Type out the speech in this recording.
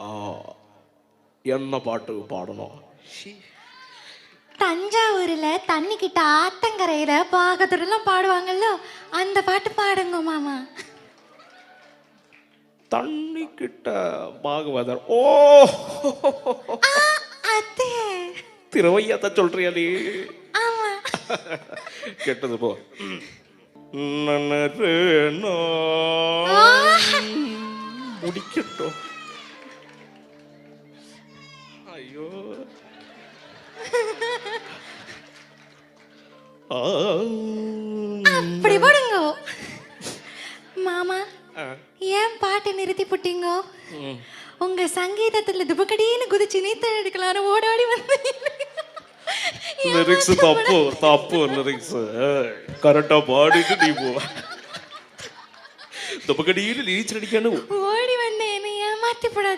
ஆ, என்ன பாட்டு பாடணும் தஞ்சாவூர்ல தண்ணி கிட்ட ஆத்தங்கரையில பாகத்துடலாம் பாடுவாங்கல்ல அந்த பாட்டு பாடுங்க மாமா தண்ணி கிட்ட பாகவதர் ஓ ஆ, அத்தே திருவையாத்த சொல்றியா நீ ஆமா கெட்டது போ. முடிக்கட்டும் ஐயோ. ஆ. அப்படி பாடுங்க. மாமா. ஏன் பாட்டை நிறுத்தி போட்டீங்க. உங்க சங்கீதத்துல துபக்கடின்னு குதிச்சு நீத்த எடுக்கலான்னு ஓடாடி வந்து லிரிக்ஸ் தப்பு தப்பு லிரிக்ஸ் கரெக்டா பாடிட்டு நீ போ. தப்பக்கடியில் நீச்சல் அடிக்கணும். ஓடி வந்து என்னை ஏமாத்தி போடாது